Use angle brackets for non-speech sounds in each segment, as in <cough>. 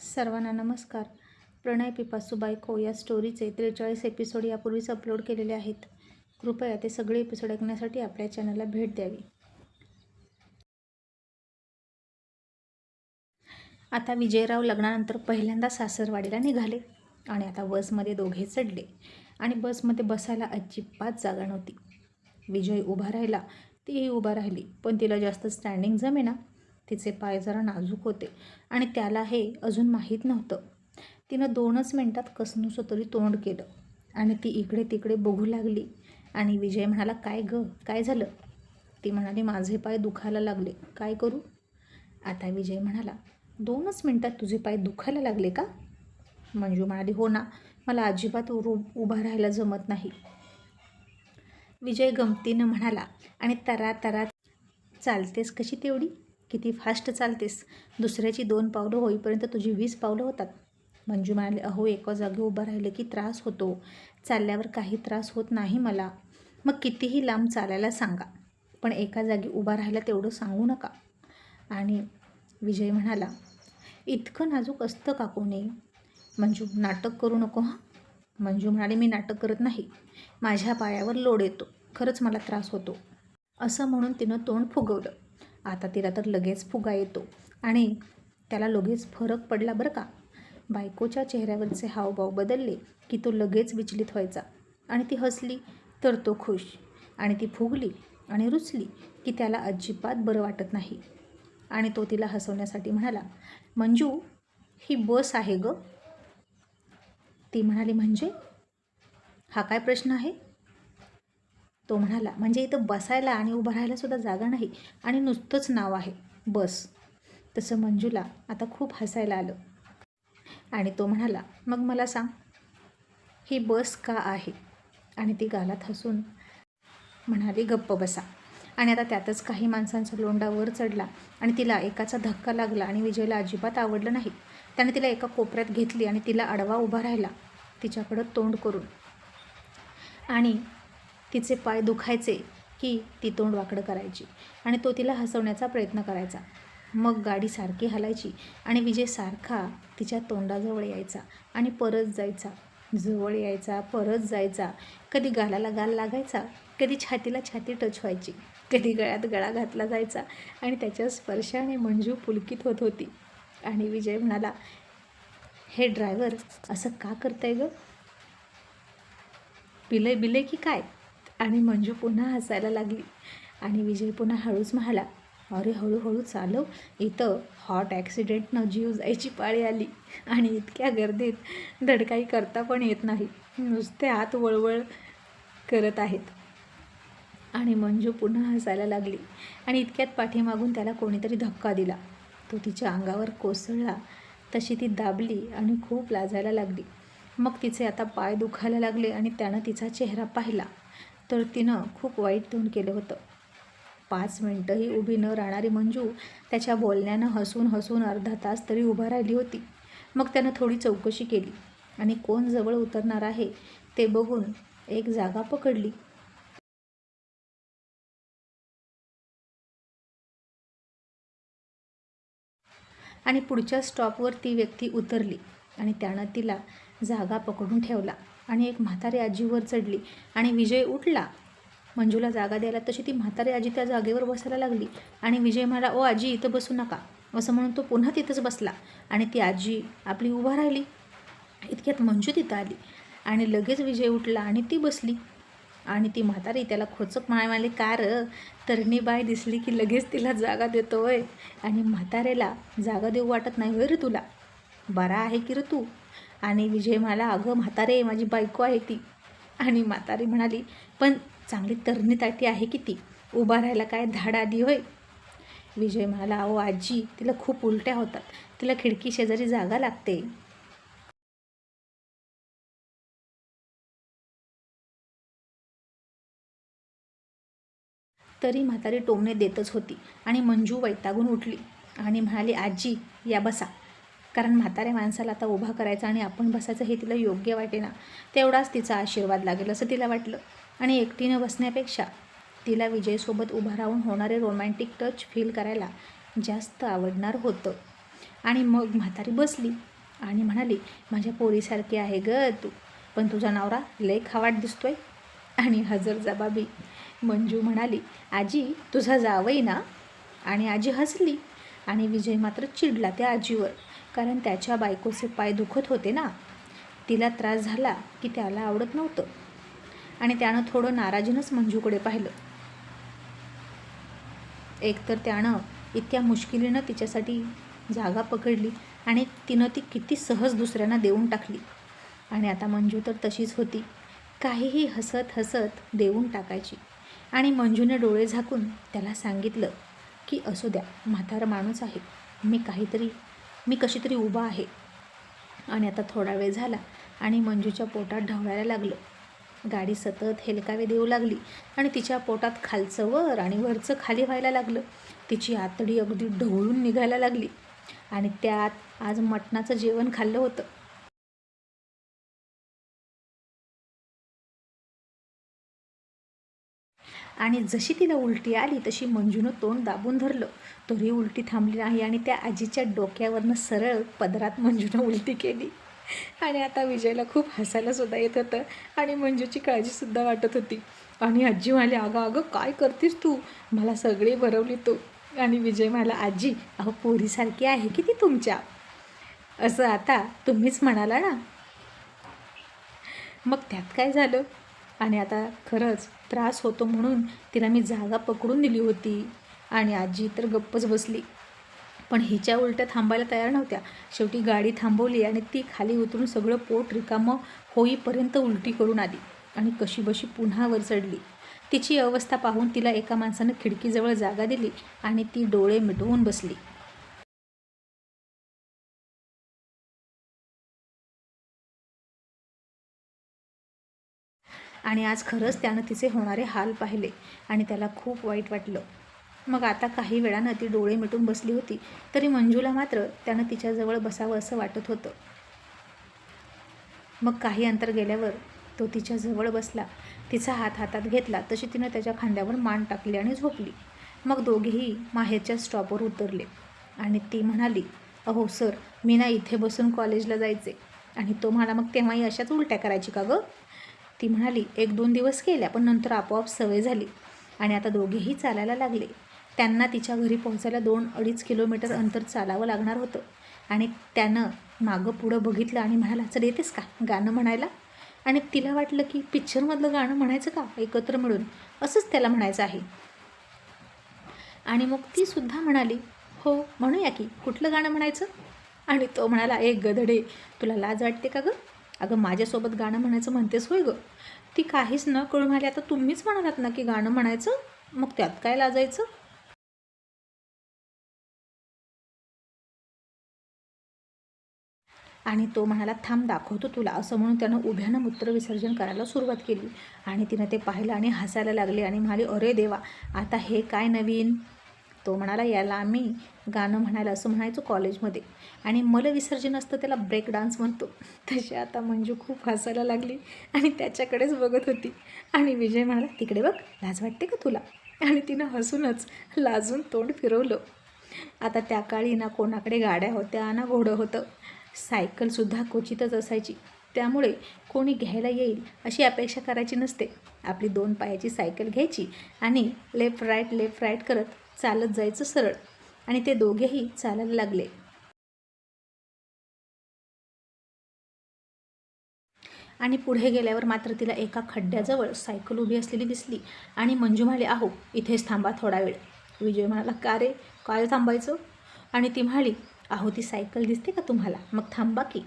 सर्वांना नमस्कार. प्रणय पिपासू बायको या स्टोरीचे त्रेचाळीस एपिसोड यापूर्वीच अपलोड केलेले आहेत. कृपया ते सगळे एपिसोड ऐकण्यासाठी आपल्या चॅनलला भेट द्यावी. आता विजयराव लग्नानंतर पहिल्यांदा सासरवाडीला निघाले आणि आता बसमध्ये दोघे चढले आणि बसमध्ये बसायला अजिबात जागा नव्हती. विजय उभा राहिला तीही उभा राहिली पण तिला जास्त स्टँडिंग जमेना. तिचे पाय जरा नाजूक होते आणि त्याला हे अजून माहीत नव्हतं. तिनं दोनच मिनटात कसनुसं तरी तोंड केलं आणि ती इकडे तिकडे बघू लागली. आणि विजय म्हणाला काय ग? काय झालं? ती म्हणाली माझे पाय दुखायला लागले. काय करू? आता विजय म्हणाला दोनच मिनटात तुझे पाय दुखायला लागले का? मंजू म्हणाली हो ना. मला अजिबात उरू उभा राहायला जमत नाही. विजय गमतीनं म्हणाला आणि तरा तरा चालतेस कशी तेवढी? किती फास्ट चालतेस? दुसऱ्याची दोन पावलं होईपर्यंत तुझी वीस पावलं होतात. मंजू म्हणाले अहो एका जागी उभं राहिलं की त्रास होतो. चालल्यावर काही त्रास होत नाही मला. मग कितीही लांब चालायला सांगा पण एका जागी उभा राहायला तेवढं सांगू नका. आणि विजय म्हणाला इतकं नाजूक असतं का कोणी? मंजू नाटक करू नको हां? मंजू म्हणाले मी नाटक करत नाही. माझ्या पायावर लोड येतो. खरंच मला त्रास होतो. असं म्हणून तिनं तोंड फुगवलं. आता तिला तर लगेच फुगा येतो. आणि त्याला लगेच फरक पडला बरं का? बायकोच्या चेहऱ्यावरचे हावभाव बदलले की तो लगेच विचलित व्हायचा. आणि ती हसली तर तो खुश. आणि ती फुगली आणि रुचली की त्याला अजिबात बरं वाटत नाही. आणि तो तिला हसवण्यासाठी म्हणाला मंजू ही बस आहे ग. ती म्हणाली म्हणजे? हा काय प्रश्न आहे? तो म्हणाला म्हणजे इथं बसायला आणि उभं राहायलासुद्धा जागा नाही आणि नुसतंच नाव आहे. बस. तसं मंजूला आता खूप हसायला आलं. आणि तो म्हणाला मग मला सांग ही बस का आहे? आणि ती गालात हसून म्हणाली गप्प बसा. आणि आता त्यातच काही माणसांचा लोंडा वर चढला आणि तिला एकाचा धक्का लागला आणि विजयला अजिबात आवडलं नाही. त्याने तिला एका कोपऱ्यात घेतली आणि तिला आडवा उभा राहिला तिच्याकडं तोंड करून. आणि तिचे पाय दुखायचे की ती तोंड वाकडं करायची आणि तो तिला हसवण्याचा प्रयत्न करायचा. मग गाडी सारखी हलायची आणि विजय सारखा तिच्या तोंडाजवळ यायचा आणि परत जायचा. जवळ यायचा परत जायचा. कधी गालाला गाल लागायचा कधी छातीला छाती टच व्हायची कधी गळ्यात गळा घातला जायचा आणि त्याच्या स्पर्शाने मंजू पुलकित होत होती. आणि विजय म्हणाला हे ड्रायव्हर असं का करताय ग? पिलय बिलय की काय? आणि मंजू पुन्हा हसायला लागली. आणि विजय पुन्हा हळूच म्हणाला अरे हळूहळू चालव. इथं हॉट ॲक्सिडेंटनं जीव जायची पाळी आली. आणि इतक्या गर्दीत धडकाई करता पण येत नाही. नुसते हात वळवळ करत आहेत. आणि मंजू पुन्हा हसायला लागली आणि इतक्यात पाठीमागून त्याला कोणीतरी धक्का दिला. तो तिच्या अंगावर कोसळला. तशी ती दाबली आणि खूप लाजायला लागली. मग तिचे आता पाय दुखायला लागले आणि त्यानं तिचा चेहरा पाहिला. तर तिनं खूप वाईट तोंड केलं होतं. पाच मिनटंही उभी न राहणारी मंजू त्याच्या बोलण्यानं हसून हसून अर्धा तास तरी उभा राहिली होती. मग त्यानं थोडी चौकशी केली. आणि कोण जवळ उतरणार आहे ते बघून एक जागा पकडली. आणि पुढच्या स्टॉपवर ती व्यक्ती उतरली आणि त्यानं तिला जागा पकडून ठेवला. आणि एक म्हातारी आजीवर चढली आणि विजय उठला. मंजूला जागा द्यायला तशी ती म्हातारी आजी त्या जागेवर बसायला लागली आणि विजय म्हणाला ओ आजी इथं बसू नका. असं म्हणून तो पुन्हा तिथंच बसला आणि ती आजी आपली उभा राहिली. इतक्यात मंजू तिथं आली आणि लगेच विजय उठला आणि ती बसली. आणि ती म्हातारी त्याला खोचक माय कार तरणी बाय दिसली की लगेच तिला जागा देतोय आणि म्हातारेला जागा देऊ वाटत नाही होय रे तुला. बरा आहे की रे तू. आणि विजय म्हणाला अगं म्हातारे माझी बायको आहे ती. आणि म्हातारी म्हणाली पण चांगली तरणी ताटी आहे की ती? उभा राहायला काय धाड आली होय? विजय म्हणाला अहो आजी तिला खूप उलट्या होतात. तिला खिडकी शेजारी जागा लागते. तरी म्हातारी टोमणे देतच होती आणि मंजू वैतागून उठली आणि म्हणाली आजी या बसा. कारण म्हाताऱ्या माणसाला आता उभा करायचा आणि आपण बसायचं हे तिला योग्य वाटे ना तेवढाच तिचा आशीर्वाद लागेल असं तिला वाटलं. आणि एकटीनं बसण्यापेक्षा तिला विजयसोबत उभा राहून होणारे रोमॅन्टिक टच फील करायला जास्त आवडणार होतं. आणि मग म्हातारी बसली आणि म्हणाली माझ्या पोरीसारखी आहे ग तू पण तुझा नवरा लय खावाट दिसतोय. आणि हजर जबाबी मंजू म्हणाली आजी तुझा जावई ना? आणि आजी हसली आणि विजय मात्र चिडला त्या आजीवर. कारण त्याच्या बायकोचे पाय दुखत होते ना. तिला त्रास झाला की त्याला आवडत नव्हतं. आणि त्यानं थोडं नाराजीनंच मंजूकडे पाहिलं. एकतर त्यानं इतक्या मुश्किलीनं तिच्यासाठी जागा पकडली आणि तिनं ती किती सहज दुसऱ्यांना देऊन टाकली. आणि आता मंजू तर तशीच होती. काहीही हसत हसत देऊन टाकायची. आणि मंजूने डोळे झाकून त्याला सांगितलं की असू द्या म्हातारा माणूस आहे. मी काहीतरी मी कशी तरी उभा आहे. आणि आता थोडा वेळ झाला आणि मंजूच्या पोटात ढवळायला लागलं. गाडी सतत हेलकावे देऊ लागली आणि तिच्या पोटात खालचं वर आणि वरचं खाली व्हायला लागलं. तिची आतडी अगदी ढवळून निघायला लागली. आणि त्यात आज मटणाचं जेवण खाल्लं होतं. आणि जशी तिला उलटी आली तशी मंजूनं तोंड दाबून धरलं. तरी उलटी थांबली नाही आणि त्या आजीच्या डोक्यावरनं सरळ पदरात मंजूनं उलटी केली. आणि आता विजयला खूप हसायला सुद्धा येत होतं आणि मंजूची काळजीसुद्धा वाटत होती. आणि आजी म्हणाली अगं अगं काय करतेस तू? मला सगळी भरवली तू. आणि विजय म्हणाला आजी अहो पोरीसारखी आहे की ती तुमच्या? असं आता तुम्हीच म्हणाला ना. मग त्यात काय झालं? आणि आता खरंच त्रास होतो म्हणून तिला मी जागा पकडून दिली होती. आणि आजी तर गप्पच बसली. पण हिच्या उलट्या थांबायला तयार नव्हत्या. शेवटी गाडी थांबवली आणि ती खाली उतरून सगळं पोट रिकामं होईपर्यंत उलटी करून आली आणि कशीबशी पुन्हा वर चढली. तिची अवस्था पाहून तिला एका माणसानं खिडकीजवळ जागा दिली आणि ती डोळे मिटवून बसली. आणि आज खरंच त्यानं तिचे होणारे हाल पाहिले आणि त्याला खूप वाईट वाटलं. मग आता काही वेळानं ती डोळे मिटून बसली होती तरी मंजूला मात्र त्यानं तिच्याजवळ बसावं असं वाटत होतं. मग काही अंतर गेल्यावर तो तिच्याजवळ बसला तिचा हात हातात घेतला तशी तिनं त्याच्या खांद्यावर मान टाकली आणि झोपली. मग दोघेही माहेरच्या स्टॉपवर उतरले आणि ती म्हणाली अहो सर मी ना इथे बसून कॉलेजला जायचे आणि तो म्हणा मग तेव्हाही अशाच उलट्या करायची का गं? ती म्हणाली एक दोन दिवस केल्या पण नंतर आपोआप सवय झाली आणि आता दोघेही चालायला लागले. त्यांना तिच्या घरी पोहोचायला दोन अडीच किलोमीटर अंतर चालावं लागणार होतं आणि त्यानं मागं पुढं बघितलं आणि म्हणाला चल येतेस का? गाणं म्हणायला? आणि तिला वाटलं की पिक्चरमधलं गाणं म्हणायचं का? एकत्र मिळून. असंच त्याला म्हणायचं आहे. आणि मग ती सुद्धा म्हणाली हो म्हणूया की कुठलं गाणं म्हणायचं? आणि तो म्हणाला एक गधडे तुला लाज वाटते का गं? अगं माझ्यासोबत गाणं म्हणायचं म्हणतेस होय गं? ती काहीच न कळून म्हणाली आता तुम्हीच म्हणालात ना की गाणं म्हणायचं? मग त्यात काय लाजायचं? आणि तो म्हणाला थांब दाखवतो तुला असं म्हणून त्यानं उभ्यानं मूत्रविसर्जन करायला सुरुवात केली. आणि तिनं ते पाहिलं आणि हसायला लागले आणि म्हणाले अरे देवा आता हे काय नवीन? तो म्हणाला याला आम्ही गाणं म्हणायला असं म्हणायचो कॉलेजमध्ये आणि मला विसर्जन असतं त्याला ब्रेक डान्स म्हणतो. तशी आता मंजू खूप हसायला लागली आणि त्याच्याकडेच बघत होती. आणि विजय म्हणाला तिकडे बघ लाज वाटते का तुला? आणि तिनं हसूनच लाजून तोंड फिरवलं. आता त्या काळी ना कोणाकडे गाड्या होत्या ना घोडं होतं. सायकलसुद्धा क्वचितच असायची. त्यामुळे कोणी घ्यायला येईल अशी अपेक्षा करायची नसते. आपली दोन पायाची सायकल घ्यायची आणि लेफ्ट राईट लेफ्ट राईट करत चालत जायचं सरळ. आणि ते दोघेही चालायला लागले. आणि पुढे गेल्यावर मात्र तिला एका खड्ड्याजवळ सायकल उभी असलेली दिसली. आणि मंजू म्हणाली आहो इथेच थांबा थोडा वेळ. विजय म्हणाला का रे? काय थांबायचं? आणि ती म्हणाली आहो ती सायकल दिसते का तुम्हाला? मग थांबा की.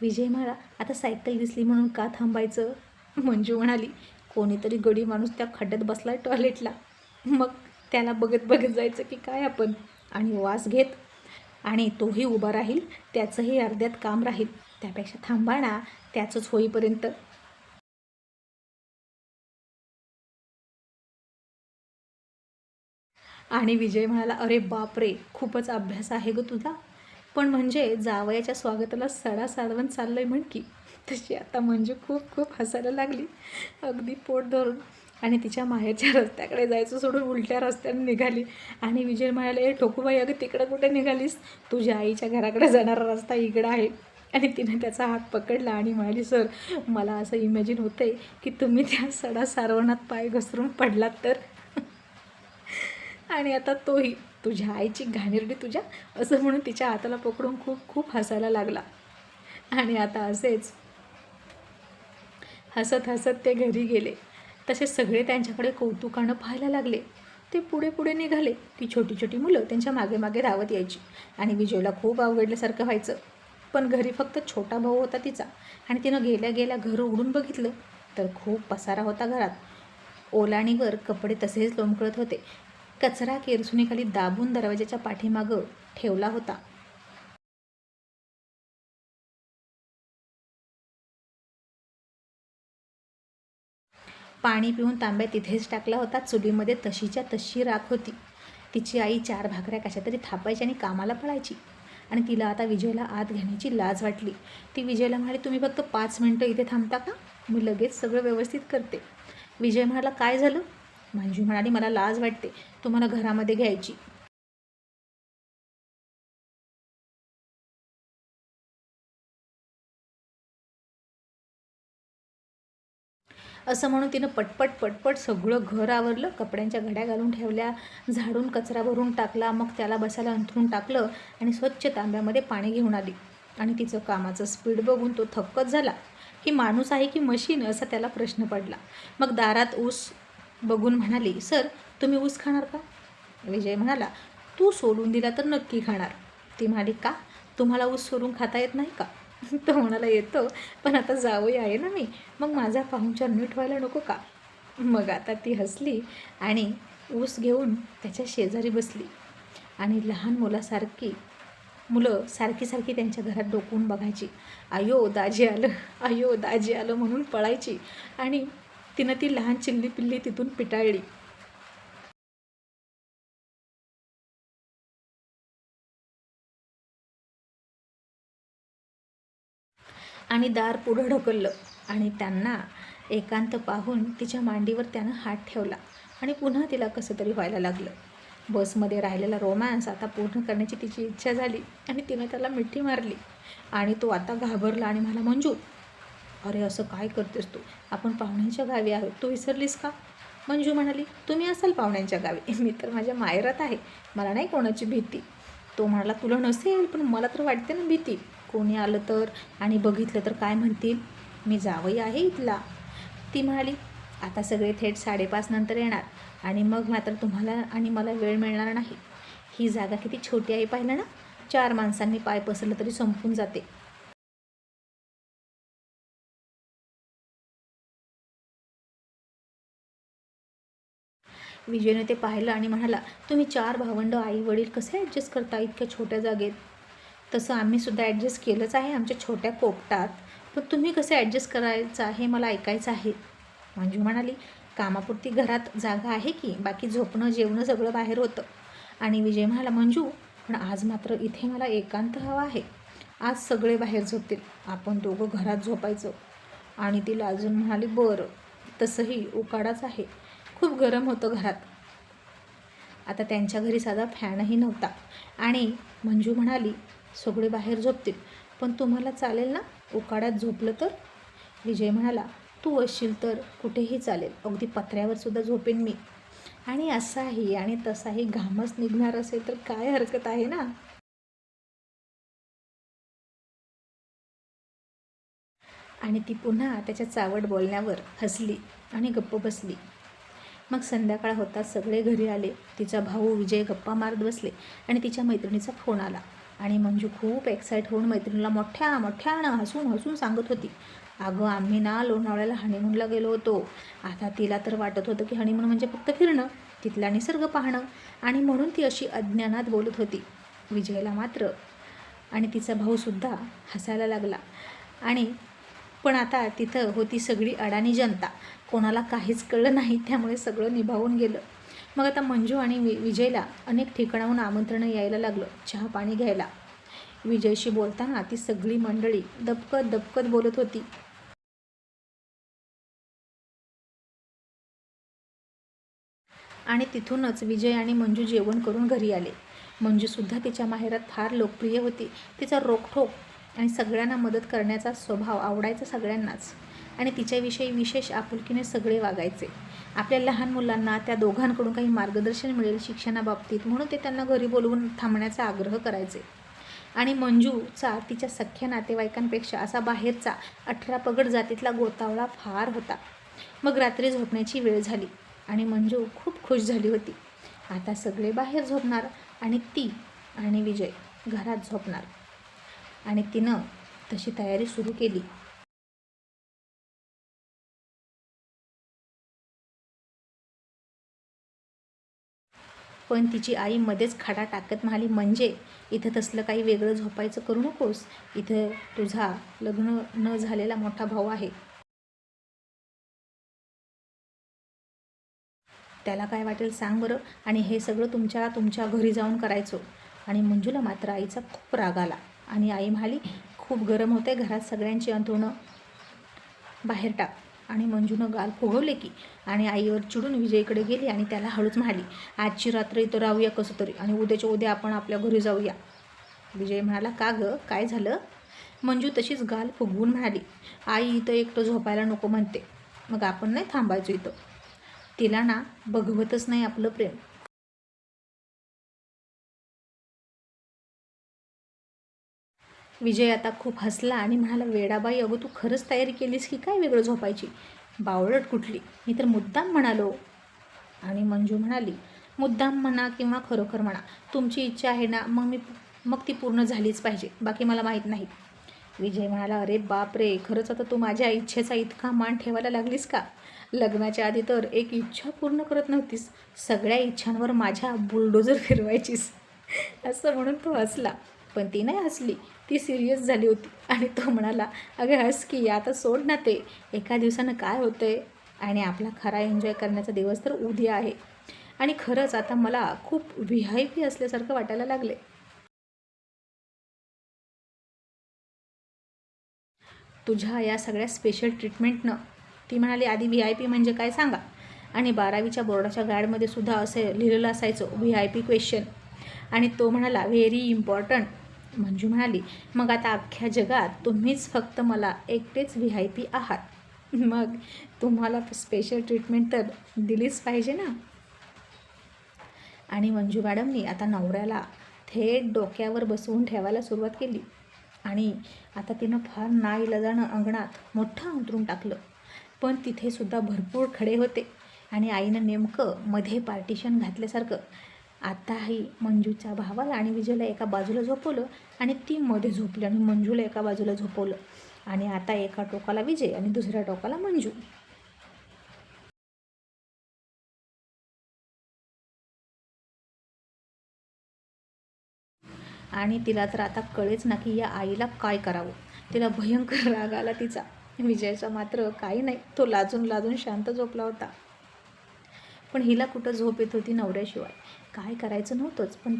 विजय म्हणाला आता सायकल दिसली म्हणून का थांबायचं? मंजू म्हणाली कोणीतरी गडी माणूस त्या खड्ड्यात बसला टॉयलेटला. मग त्याला बघत बघत जायचं की काय आपण आणि वास घेत आणि तोही उभा राहील त्याचंही अर्ध्यात काम राहील. त्यापेक्षा थांबा ना त्याचंच होईपर्यंत. आणि विजय म्हणाला अरे बापरे खूपच अभ्यास आहे ग तुझा. पण म्हणजे जावयाच्या स्वागताला सडा साधवण चाललंय म्हण की. तशी आता म्हणजे खूप खूप हसायला लागली. अगदी पोट धरून. आणि तिच्या माहेरच्या रस्त्याकडे जायचं सोडून उलट्या रस्त्याने निघाली. आणि विजय म्हणाले ए ठोकूबाई अगं तिकडं कुठे निघालीस? तुझ्या आईच्या घराकडे जाणारा रस्ता इकडं आहे. आणि तिने त्याचा हात पकडला आणि म्हणाली सर मला असं इमॅजिन होतं आहे की तुम्ही त्या सडा सारवणात पाय घसरून पडलात तर? आणि आता तोही तुझ्या आईची घाणेरडी तुझ्या असं म्हणून तिच्या हाताला पकडून खूप खूप हसायला लागला. आणि आता असेच हसत हसत ते घरी गेले. तसे सगळे त्यांच्याकडे कौतुकानं पाहायला लागले. ते पुढे पुढे निघाले. ती छोटी छोटी मुलं त्यांच्या मागे मागे धावत यायची आणि विजयला खूप अवघडल्यासारखं व्हायचं. पण घरी फक्त छोटा भाऊ होता तिचा आणि तिनं गेल्या गेल्या घर उघडून बघितलं तर खूप पसारा होता घरात. ओलाणीवर कपडे तसेच लोंबकळत होते. कचरा केरसुनीखाली दाबून दरवाजाच्या पाठीमागं ठेवला होता. पाणी पिऊन तांब्या तिथेच टाकला होता. चुलीमध्ये तशीच्या तशी राख होती. तिची आई चार भाकऱ्या कशा तरी थापायची आणि कामाला पळायची. आणि तिला आता विजयला आत घेण्याची लाज वाटली. ती विजयला म्हणाली तुम्ही फक्त पाच मिनटं इथे थांबता का? मी लगेच सगळं व्यवस्थित करते. विजय म्हणाला काय झालं? मांजू म्हणाली मला लाज वाटते. तुम्हाला घरामध्ये घ्यायची. असं म्हणून तिनं पटपट पटपट सगळं घर आवरलं कपड्यांच्या घड्या घालून ठेवल्या झाडून कचरा भरून टाकला मग त्याला बसायला अंथरून टाकलं आणि स्वच्छ तांब्यामध्ये पाणी घेऊन आली. आणि तिचं कामाचं स्पीड बघून तो थक्कच झाला. की माणूस आहे की मशीन? असा त्याला प्रश्न पडला. मग दारात ऊस बघून म्हणाली सर तुम्ही ऊस खाणार का? विजय म्हणाला तू सोडून दिला तर नक्की खाणार. ती म्हणाली का? तुम्हाला ऊस सोडून खाता येत नाही का? <laughs> तो म्हणाला येतो पण आता जावई आहे ना मी? मग माझा पाहुणचार नीट व्हायला नको का? मग आता ती हसली आणि ऊस घेऊन त्याच्या शेजारी बसली. आणि लहान मुलासारखी मुलं सारखी सारखी त्यांच्या घरात डोकवून बघायची. आयो दाजी आलं आयो दाजी आलं म्हणून पळायची. आणि तिनं ती लहान चिल्ली पिल्ली तिथून पिटाळली. आणि दार पुढं ढकललं आणि त्यांना एकांत पाहून तिच्या मांडीवर त्यानं हात ठेवला आणि पुन्हा तिला कसं तरी व्हायला लागलं. बसमध्ये राहिलेला रोमॅन्स आता पूर्ण करण्याची तिची इच्छा झाली आणि तिनं त्याला मिठी मारली आणि तो आता घाबरला आणि मला मंजू अरे असं काय करतेस तू? आपण पाहुण्यांच्या गावी आहोत. तू विसरलीस का? मंजू म्हणाली तुम्ही असाल पाहुण्यांच्या गावी. <laughs> मी तर माझ्या मायरात आहे. मला नाही कोणाची भीती. तो म्हणाला तुला नसेल पण मला तर वाटते ना भीती. कोणी आलं तर आणि बघितलं तर काय म्हणतील? मी जावई आहे इथला. ती म्हणाली आता सगळे थेट साडेपाच नंतर येणार आणि मग मात्र तुम्हाला आणि मला वेळ मिळणार नाही. ही जागा किती छोटी आहे पाहिलं ना? चार माणसांनी पाय पसरलं तरी संपून जाते. विजयने ते पाहिलं आणि म्हणाला तुम्ही चार भावंड आई वडील कसे ॲडजस्ट करता इतक्या छोट्या जागेत? तसं आम्हीसुद्धा ॲडजस्ट केलंच आहे आमच्या छोट्या पोपटात. पण तुम्ही कसं ॲडजस्ट करायचं आहे मला ऐकायचं आहे. मंजू म्हणाली कामापुरती घरात जागा आहे की? बाकी झोपणं जेवणं सगळं बाहेर होतं. आणि विजय म्हणाला मंजू पण आज मात्र इथे मला एकांत हवा आहे. आज सगळे बाहेर झोपतील. आपण दोघं घरात झोपायचं. आणि ती लाजून म्हणाली बरं तसंही उकाडाच आहे. खूप गरम होतं घरात. आता त्यांच्या घरी साधा फॅनही नव्हता. आणि मंजू म्हणाली सगळे बाहेर झोपतील. पण तुम्हाला चालेल ना? उकाड्यात झोपलं तर? विजय म्हणाला तू असशील तर कुठेही चालेल. अगदी पत्र्यावर सुद्धा झोपेन मी. आणि असाही आणि तसाही घामच निघणार असेल तर काय हरकत आहे ना? आणि ती पुन्हा त्याच्या चावट बोलण्यावर हसली आणि गप्प बसली. मग संध्याकाळ होता सगळे घरी आले. तिचा भाऊ विजय गप्पा मारत बसले आणि तिच्या मैत्रिणीचा फोन आला. आणि मंजू खूप एक्साईट होऊन मैत्रिणीला मोठ्या मोठ्यानं हसून हसून सांगत होती. अगं आम्ही ना लोणावळ्याला हनीमूनला गेलो होतो. आता तिला तर वाटत होतं की हनीमून म्हणजे फक्त फिरणं तिथला निसर्ग पाहणं आणि म्हणून ती अशी अज्ञानात बोलत होती. विजयला मात्र. आणि तिचा भाऊसुद्धा हसायला लागला. आणि पण आता तिथं होती सगळी अडाणी जनता. कोणाला काहीच कळलं नाही त्यामुळे सगळं निभावून गेलं. मग आता मंजू आणि वि विजयला अनेक ठिकाणाहून आमंत्रणं यायला लागलं. चहा पाणी घ्यायला. विजयशी बोलताना ती सगळी मंडळी दबकत दबकत बोलत होती. आणि तिथूनच विजय आणि मंजू जेवण करून घरी आले. मंजूसुद्धा तिच्या माहेरात फार लोकप्रिय होती. तिचा रोखठोक आणि सगळ्यांना मदत करण्याचा स्वभाव आवडायचा सगळ्यांनाच. आणि तिच्याविषयी विशेष आपुलकीने सगळे वागायचे. आपल्या लहान मुलांना त्या दोघांकडून काही मार्गदर्शन मिळेल शिक्षणाबाबतीत म्हणून ते त्यांना घरी बोलवून थांबण्याचा आग्रह करायचे. आणि मंजूचा तिच्या सख्ख्या नातेवाईकांपेक्षा असा बाहेरचा अठरा पगड जातीतला गोतावळा फार होता. मग रात्री झोपण्याची वेळ झाली आणि मंजू खूप खुश झाली होती. आता सगळे बाहेर झोपणार आणि ती आणि विजय घरात झोपणार. आणि तिनं तशी तयारी सुरू केली. पण तिची आई मध्येच खडा टाकत म्हणाली म्हणजे? इथं तसलं काही वेगळं झोपायचं करू नकोस. इथं तुझा लग्न न झालेला मोठा भाऊ आहे. त्याला काय वाटेल सांग बरं. आणि हे सगळं तुमच्या तुमच्या घरी जाऊन करायचो. आणि मंजूला मात्र आईचा खूप राग आला. आणि आई म्हणाली खूप गरम होते घरात सगळ्यांची अंथरुणं. बाहेर टाक. आणि मंजूनं गाल फुगवले की आणि आईवर चिडून विजयकडे गेली आणि त्याला हळूच म्हणाली आजची रात्र इथं राहूया कसं तरी आणि उद्याच्या उद्या आपण आपल्या घरी जाऊया. विजय म्हणाला का गं? काय झालं? मंजू तशीच गाल फुगवून म्हणाली आई इथं एकटं झोपायला नको म्हणते. मग आपण नाही थांबायचो इथं. तिला ना बघवतच नाही आपलं प्रेम. विजय आता खूप हसला आणि म्हणाला वेडाबाई अगं तू खरंच तयारी केलीस की काय वेगळं झोपायची? बावळट कुठली? मी तर मुद्दाम म्हणालो. आणि मंजू म्हणाली मुद्दाम म्हणा किंवा खरोखर म्हणा तुमची इच्छा आहे ना मग मी मग ती पूर्ण झालीच पाहिजे बाकी मला माहीत नाही. विजय म्हणाला अरे बाप रे खरंच आता तू माझ्या इच्छेचा इतका मान ठेवायला लागलीस का? लग्नाच्या आधी तर एक इच्छा पूर्ण करत नव्हतीस सगळ्या इच्छांवर माझ्या बुलडोजर फिरवायचीस. असं म्हणून तो हसला. पण ती नाही हसली. ती सिरियस झाली होती. आणि तो म्हणाला अगं हस की आता सोड ना ते. एका दिवसानं काय होतंय? आणि आपला खरा एन्जॉय करण्याचा दिवस तर उद्या आहे. आणि खरंच आता मला खूप व्ही आय पी असल्यासारखं वाटायला लागले तुझ्या या सगळ्या स्पेशल ट्रीटमेंटनं ती म्हणाली आधी व्ही आय पी म्हणजे काय सांगा? आणि बारावीच्या बोर्डाच्या गाईडमध्ये सुद्धा असे लिहिलेलं असायचं व्ही आय पी क्वेश्चन आणि तो म्हणाला व्हेरी इम्पॉर्टंट मंजू म्हणाली मग आता अख्ख्या जगात तुम्हीच फक्त मला एकटेच व्ही आय पी आहात. मग तुम्हाला स्पेशल ट्रीटमेंट तर दिलीच पाहिजे ना? आणि मंजू मॅडमनी आता नवऱ्याला थेट डोक्यावर बसवून ठेवायला सुरुवात केली. आणि आता तिनं फार नाईलाजानं अंगणात मोठं अंतरून टाकलं. पण तिथे सुद्धा भरपूर खडे होते आणि आईनं नेमकं मध्ये पार्टिशन घातल्यासारखं आताही मंजूच्या भावाला आणि विजयला एका बाजूला झोपवलं आणि ती मध्ये झोपली आणि मंजूला एका बाजूला झोपवलं. आणि आता एका टोकाला विजय आणि दुसऱ्या टोकाला मंजू. आणि तिला तर आता कळेच ना की या आईला काय करावं. तिला भयंकर राग आला तिचा. विजयचा मात्र काही नाही. तो लाजून लाजून शांत झोपला होता. पण हिला कुठं झोप येत होती नवऱ्याशिवाय? काय करायचं नव्हतंच पण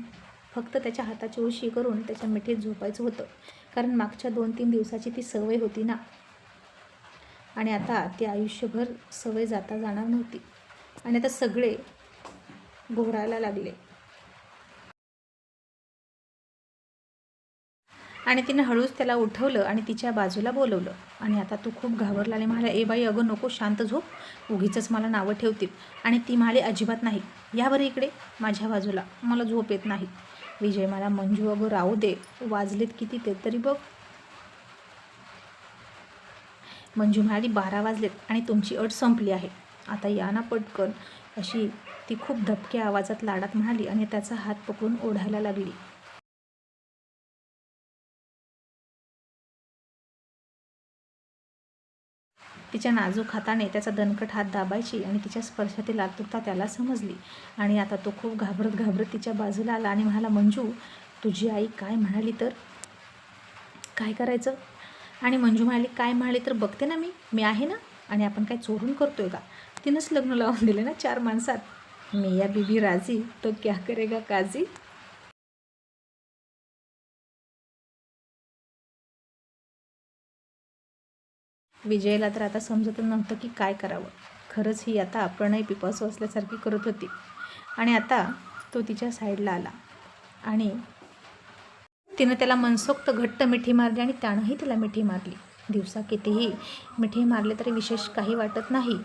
फक्त त्याच्या हाताची उशी करून त्याच्या मिठीत झोपायचं होतं. कारण मागच्या दोन तीन दिवसाची ती सवय होती ना. आणि आता ती आयुष्यभर सवय जाता जाणार नव्हती. आणि आता सगळे घोरायला लागले. आणि तिने हळूच त्याला उठवलं आणि तिच्या बाजूला बोलवलं. आणि आता तू खूप घाबरला आणि म्हणाला ए बाई अगं नको शांत झोप. उगीचंच मला नावं ठेवतील. आणि ती म्हणाली अजिबात नाही. या बरं इकडे माझ्या बाजूला. मला झोप येत नाही. विजय मला मंजू अगं राहू दे. वाजलेत किती ते तरी बघ. मंजू म्हणाली बारा वाजलेत आणि तुमची अट संपली आहे. आता या ना पटकन. अशी ती खूप धपक्या आवाजात लाडात म्हणाली आणि त्याचा हात पकडून ओढायला लागली. तिच्या नाजूक हाताने त्याचा दणकट हात दाबायची आणि तिच्या स्पर्शातील आतुरता त्याला समजली. आणि आता तो खूप घाबरत घाबरत तिच्या बाजूला आला आणि म्हणाला मंजू तुझी आई काय म्हणाली तर? काय करायचं? आणि मंजू म्हणाली काय म्हणाली तर बघते ना मी. मी आहे ना? आणि आपण काय चोरून करतोय का? तिनंच लग्न लावून दिले ना चार माणसात. मी या बीबी राजी तो क्या करेगा काजी? विजयला तर आता समजतच नव्हतं की काय करावं. खरंच ही आता प्रणय पिपासू असल्यासारखी करत होती. आणि आता तो तिच्या साईडला आला. आणि तिनं त्याला मनसोक्त घट्ट मिठी मारली आणि त्यानंही तिला मिठी मारली. दिवसा कितीही मिठी मारले तरी विशेष काही वाटत नाही.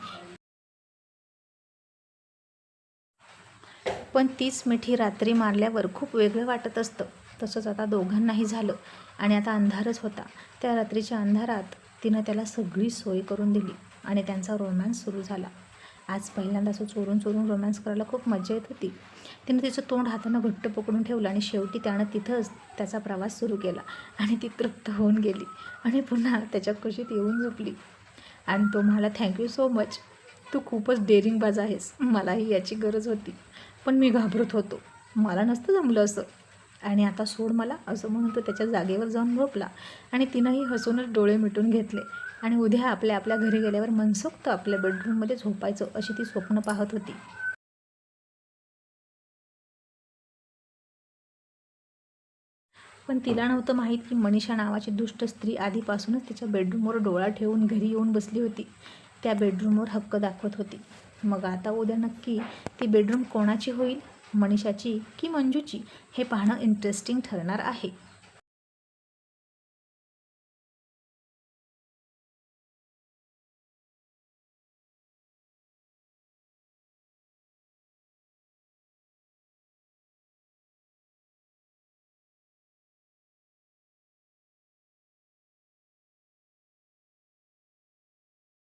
पण तीच मिठी रात्री मारल्यावर खूप वेगळं वाटत असतं. तसंच आता दोघांनाही झालं आणि आता अंधारच होता. त्या रात्रीच्या अंधारात तिनं त्याला सगळी सोय करून दिली आणि त्यांचा रोमॅन्स सुरू झाला. आज पहिल्यांदा असं चोरून चोरून रोमॅन्स करायला खूप मजा येत होती. तिनं तिचं तोंड हातानं घट्ट पकडून ठेवलं आणि शेवटी त्यानं तिथंच त्याचा प्रवास सुरू केला आणि ती तृप्त होऊन गेली आणि पुन्हा त्याच्या कुशीत येऊन झोपली. आणि तो म्हणाला थँक्यू सो मच तू खूपच डेअरिंगबाज आहेस. मलाही याची गरज होती. पण मी घाबरत होतो. मला नसतं जमलं असं. आणि आता सोड मला असं म्हणून तो त्याच्या जागेवर जाऊन झोपला. आणि तिनंही हसूनच डोळे मिटून घेतले. आणि उद्या आपल्या आपल्या घरी गेल्यावर मनसोक्त आपल्या बेडरूममध्ये झोपायचं अशी ती स्वप्न पाहत होती. पण तिला नव्हतं माहीत की मनीषा नावाची दुष्ट स्त्री आधीपासूनच तिच्या बेडरूमवर डोळा ठेवून घरी येऊन बसली होती. त्या बेडरूमवर हक्क दाखवत होती. मग आता उद्या नक्की ती बेडरूम कोणाची होईल? मनीषाची की मंजूची हे पाहणं इंटरेस्टिंग ठरणार आहे.